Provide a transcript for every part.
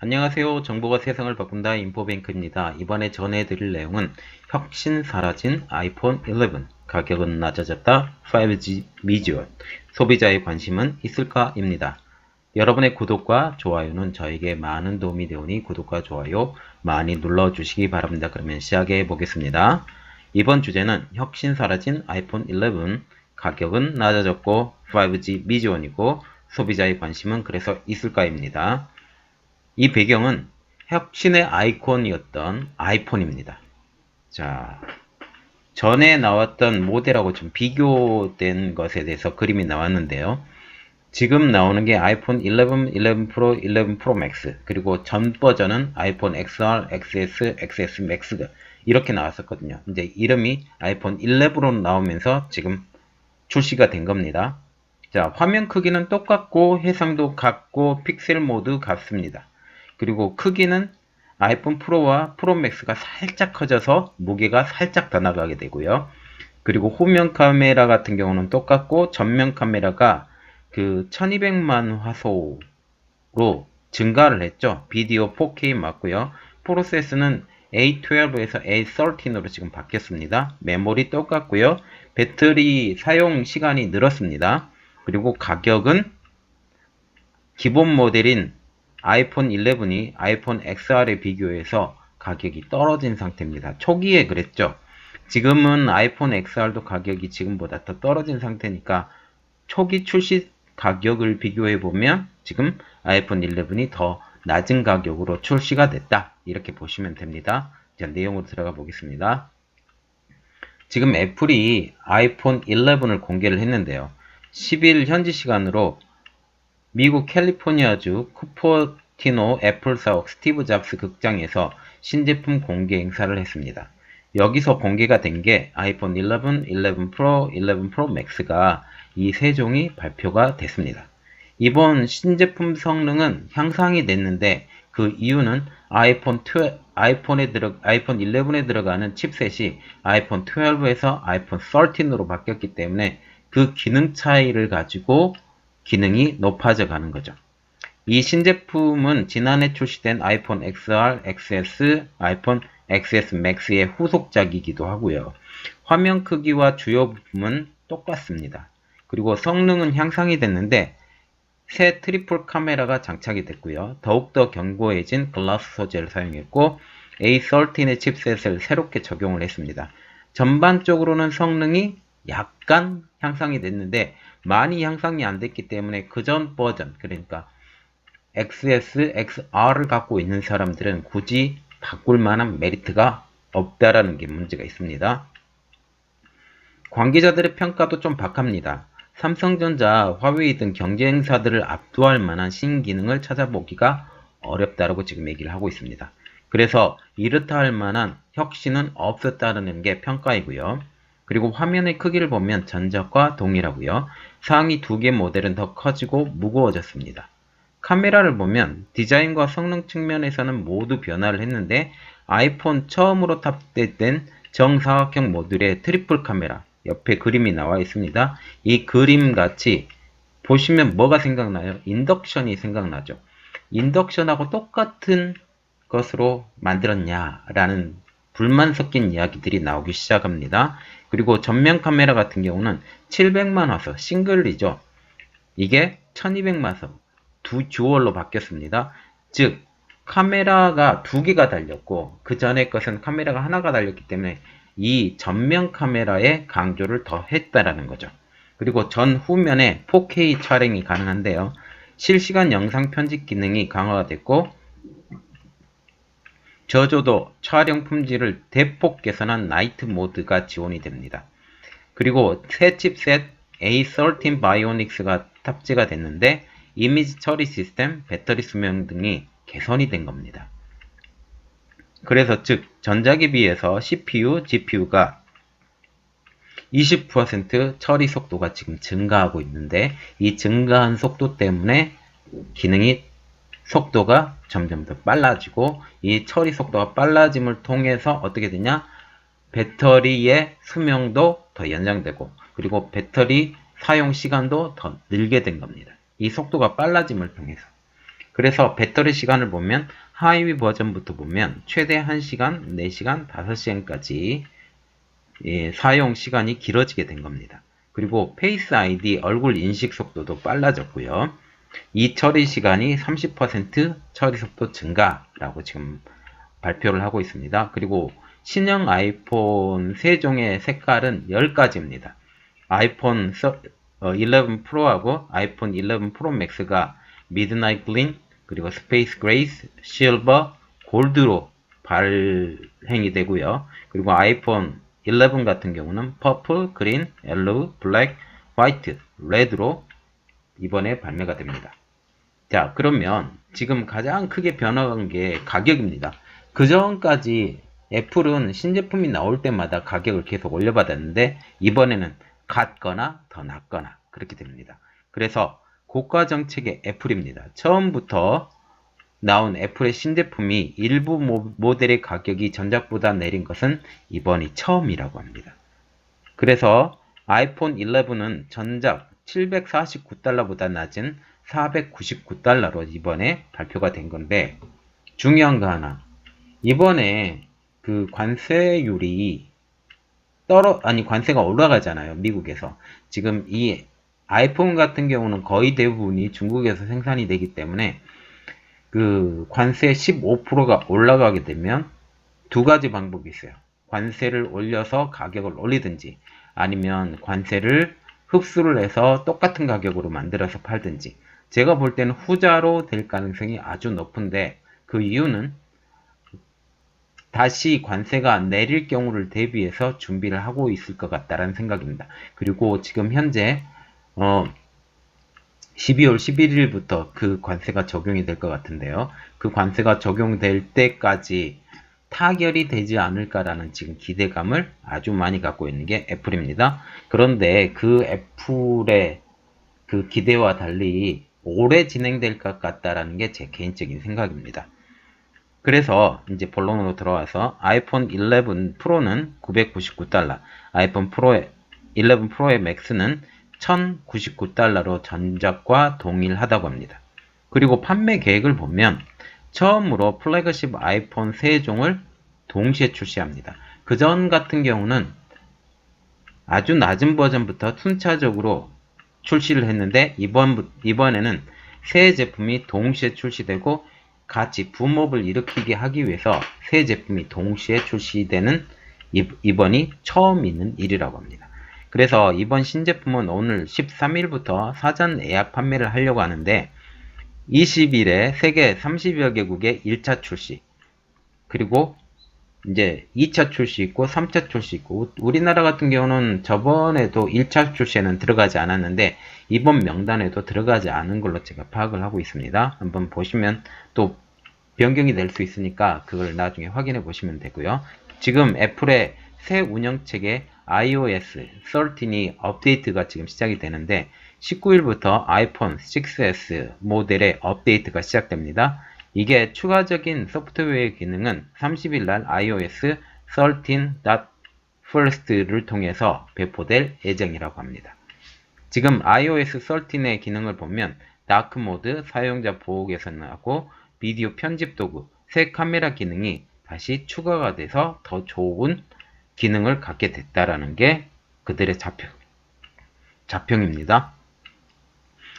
안녕하세요. 정보가 세상을 바꾼다 인포뱅크입니다. 이번에 전해드릴 내용은 혁신 사라진 아이폰 11 가격은 낮아졌다 5G 미지원 소비자의 관심은 있을까입니다. 여러분의 구독과 좋아요는 저에게 많은 도움이 되오니 구독과 좋아요 많이 눌러주시기 바랍니다. 그러면 시작해 보겠습니다. 이번 주제는 혁신 사라진 아이폰 11 가격은 낮아졌고 5G 미지원이고 소비자의 관심은 그래서 있을까입니다. 이 배경은 혁신의 아이콘이었던 아이폰입니다. 자, 전에 나왔던 모델하고 좀 비교된 것에 대해서 그림이 나왔는데요. 지금 나오는 게 아이폰 11, 11 프로, 11 프로 맥스, 그리고 전 버전은 아이폰 XR, XS, XS 맥스가 이렇게 나왔었거든요. 이제 이름이 아이폰 11으로 나오면서 지금 출시가 된 겁니다. 자, 화면 크기는 똑같고 해상도 같고 픽셀 모두 같습니다. 그리고 크기는 아이폰 프로와 프로 맥스가 살짝 커져서 무게가 살짝 더 나가게 되고요. 그리고 후면 카메라 같은 경우는 똑같고 전면 카메라가 그 1200만 화소로 증가를 했죠. 비디오 4K 맞고요. 프로세스는 A12에서 A13으로 지금 바뀌었습니다. 메모리 똑같고요. 배터리 사용 시간이 늘었습니다. 그리고 가격은 기본 모델인 아이폰 11이 아이폰 XR에 비교해서 가격이 떨어진 상태입니다. 초기에 그랬죠. 지금은 아이폰 XR도 가격이 지금보다 더 떨어진 상태니까 초기 출시 가격을 비교해 보면 지금 아이폰 11이 더 낮은 가격으로 출시가 됐다. 이렇게 보시면 됩니다. 자, 내용으로 들어가 보겠습니다. 지금 애플이 아이폰 11을 공개를 했는데요. 10일 현지 시간으로 미국 캘리포니아주 쿠퍼티노 애플 사옥 스티브 잡스 극장에서 신제품 공개 행사를 했습니다. 여기서 공개가 된 게 아이폰 11, 11 프로, 11 프로 맥스가 이 세 종이 발표가 됐습니다. 이번 신제품 성능은 향상이 됐는데 그 이유는 아이폰 12, 아이폰에 들어, 아이폰 11에 들어가는 칩셋이 아이폰 12에서 아이폰 13으로 바뀌었기 때문에 그 기능 차이를 가지고 기능이 높아져 가는 거죠. 이 신제품은 지난해 출시된 아이폰 XR, XS, 아이폰 XS Max의 후속작이기도 하고요. 화면 크기와 주요 부품은 똑같습니다. 그리고 성능은 향상이 됐는데 새 트리플 카메라가 장착이 됐고요. 더욱더 견고해진 글라스 소재를 사용했고 A13의 칩셋을 새롭게 적용을 했습니다. 전반적으로는 성능이 약간 향상이 됐는데 많이 향상이 안 됐기 때문에 그 전 버전 그러니까 XS, XR을 갖고 있는 사람들은 굳이 바꿀 만한 메리트가 없다라는 게 문제가 있습니다. 관계자들의 평가도 좀 박합니다. 삼성전자, 화웨이 등 경쟁사들을 압도할 만한 신기능을 찾아보기가 어렵다라고 지금 얘기를 하고 있습니다. 그래서 이렇다 할 만한 혁신은 없었다는 게 평가이고요. 그리고 화면의 크기를 보면 전작과 동일하고요. 상위 두 개 모델은 더 커지고 무거워졌습니다. 카메라를 보면 디자인과 성능 측면에서는 모두 변화를 했는데 아이폰 처음으로 탑재된 정사각형 모듈의 트리플 카메라 옆에 그림이 나와 있습니다. 이 그림 같이 보시면 뭐가 생각나요? 인덕션이 생각나죠. 인덕션하고 똑같은 것으로 만들었냐라는 불만 섞인 이야기들이 나오기 시작합니다. 그리고 전면 카메라 같은 경우는 700만 화소 싱글이죠. 이게 1200만 화소 두 듀얼로 바뀌었습니다. 즉 카메라가 두 개가 달렸고 그 전에 것은 카메라가 하나가 달렸기 때문에 이 전면 카메라의 강조를 더 했다라는 거죠. 그리고 전 후면에 4K 촬영이 가능한데요. 실시간 영상 편집 기능이 강화가 됐고 저조도 촬영 품질을 대폭 개선한 나이트 모드가 지원이 됩니다. 그리고 새 칩셋 A13 바이오닉스가 탑재가 됐는데 이미지 처리 시스템, 배터리 수명 등이 개선이 된 겁니다. 그래서 즉 전작에 비해서 CPU, GPU가 20% 처리 속도가 지금 증가하고 있는데 이 증가한 속도 때문에 기능이 속도가 점점 더 빨라지고 이 처리 속도가 빨라짐을 통해서 어떻게 되냐 배터리의 수명도 더 연장되고 그리고 배터리 사용 시간도 더 늘게 된 겁니다. 이 속도가 빨라짐을 통해서 그래서 배터리 시간을 보면 하위 버전부터 보면 최대 1시간, 4시간, 5시간까지 예, 사용 시간이 길어지게 된 겁니다. 그리고 페이스 아이디 얼굴 인식 속도도 빨라졌고요. 이 처리 시간이 30% 처리 속도 증가라고 지금 발표를 하고 있습니다. 그리고 신형 아이폰 3종의 색깔은 10가지입니다. 아이폰 11 프로하고 아이폰 11 프로 맥스가 미드나잇 글린, 그리고 스페이스 그레이스, 실버, 골드로 발행이 되고요. 그리고 아이폰 11 같은 경우는 퍼플, 그린, 옐로우, 블랙, 화이트, 레드로 이번에 발매가 됩니다. 자, 그러면 지금 가장 크게 변화한 게 가격입니다. 그 전까지 애플은 신제품이 나올 때마다 가격을 계속 올려받았는데 이번에는 같거나 더 낮거나 그렇게 됩니다. 그래서 고가 정책의 애플입니다. 처음부터 나온 애플의 신제품이 일부 모델의 가격이 전작보다 내린 것은 이번이 처음이라고 합니다. 그래서 아이폰 11은 전작 749달러보다 낮은 499달러로 이번에 발표가 된 건데 중요한 거 하나 이번에 그 관세율이 떨어 아니 관세가 올라가잖아요 미국에서 지금 이 아이폰 같은 경우는 거의 대부분이 중국에서 생산이 되기 때문에 그 관세 15%가 올라가게 되면 두 가지 방법이 있어요. 관세를 올려서 가격을 올리든지 아니면 관세를 흡수를 해서 똑같은 가격으로 만들어서 팔든지 제가 볼 때는 후자로 될 가능성이 아주 높은데 그 이유는 다시 관세가 내릴 경우를 대비해서 준비를 하고 있을 것 같다라는 생각입니다. 그리고 지금 현재 어 12월 11일부터 그 관세가 적용이 될 것 같은데요. 그 관세가 적용될 때까지 타결이 되지 않을까라는 지금 기대감을 아주 많이 갖고 있는 게 애플입니다. 그런데 그 애플의 그 기대와 달리 오래 진행될 것 같다라는 게 제 개인적인 생각입니다. 그래서 이제 본론으로 들어와서 아이폰 11 프로는 999달러, 아이폰 프로의 11 프로의 맥스는 1099달러로 전작과 동일하다고 합니다. 그리고 판매 계획을 보면 처음으로 플래그십 아이폰 3종을 동시에 출시합니다. 그전 같은 경우는 아주 낮은 버전부터 순차적으로 출시를 했는데 이번, 이번에는 새 제품이 동시에 출시되고 같이 붐업을 일으키게 하기 위해서 새 제품이 동시에 출시되는 이번이 처음 있는 일이라고 합니다. 그래서 이번 신제품은 오늘 13일부터 사전 예약 판매를 하려고 하는데 20일에 세계 30여 개국의 1차 출시 그리고 이제 2차 출시 있고 3차 출시 있고 우리나라 같은 경우는 저번에도 1차 출시에는 들어가지 않았는데 이번 명단에도 들어가지 않은 걸로 제가 파악을 하고 있습니다. 한번 보시면 또 변경이 될 수 있으니까 그걸 나중에 확인해 보시면 되고요. 지금 애플의 새 운영체계 iOS 13이 업데이트가 지금 시작이 되는데 19일부터 아이폰 6s 모델의 업데이트가 시작됩니다. 이게 추가적인 소프트웨어 기능은 30일 날 iOS 13.first를 통해서 배포될 예정이라고 합니다. 지금 iOS 13의 기능을 보면 다크 모드, 사용자 보호 개선하고 비디오 편집 도구, 새 카메라 기능이 다시 추가가 돼서 더 좋은 기능을 갖게 됐다라는 게 그들의 자평, 자평입니다.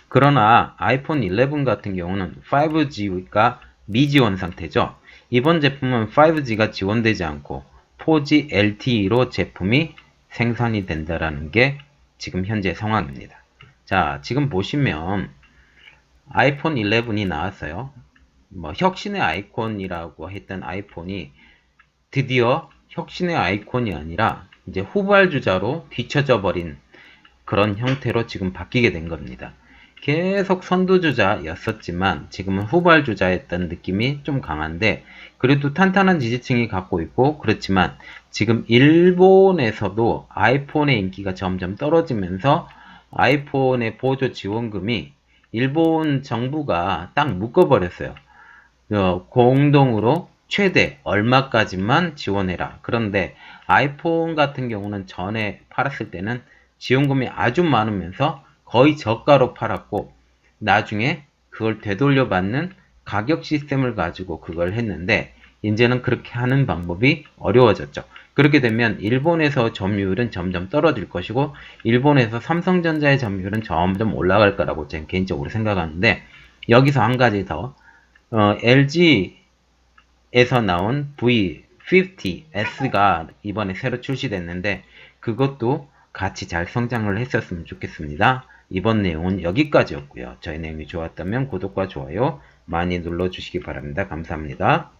그러나 아이폰 11 같은 경우는 5G가 미지원 상태죠. 이번 제품은 5G가 지원되지 않고 4G LTE로 제품이 생산이 된다라는 게 지금 현재 상황입니다. 자, 지금 보시면 아이폰 11이 나왔어요. 뭐 혁신의 아이콘이라고 했던 아이폰이 드디어 혁신의 아이콘이 아니라 이제 후발주자로 뒤쳐져 버린 그런 형태로 지금 바뀌게 된 겁니다. 계속 선두주자였었지만 지금은 후발주자였던 느낌이 좀 강한데 그래도 탄탄한 지지층이 갖고 있고 그렇지만 지금 일본에서도 아이폰의 인기가 점점 떨어지면서 아이폰의 보조 지원금이 일본 정부가 딱 묶어버렸어요. 어, 공동으로 최대 얼마까지만 지원해라. 그런데 아이폰 같은 경우는 전에 팔았을 때는 지원금이 아주 많으면서 거의 저가로 팔았고 나중에 그걸 되돌려 받는 가격 시스템을 가지고 그걸 했는데 이제는 그렇게 하는 방법이 어려워졌죠. 그렇게 되면 일본에서 점유율은 점점 떨어질 것이고 일본에서 삼성전자의 점유율은 점점 올라갈 거라고 저는 개인적으로 생각하는데 여기서 한 가지 더 어, LG에서 나온 V50S가 이번에 새로 출시됐는데 그것도 같이 잘 성장을 했었으면 좋겠습니다. 이번 내용은 여기까지였고요. 저희 내용이 좋았다면 구독과 좋아요 많이 눌러주시기 바랍니다. 감사합니다.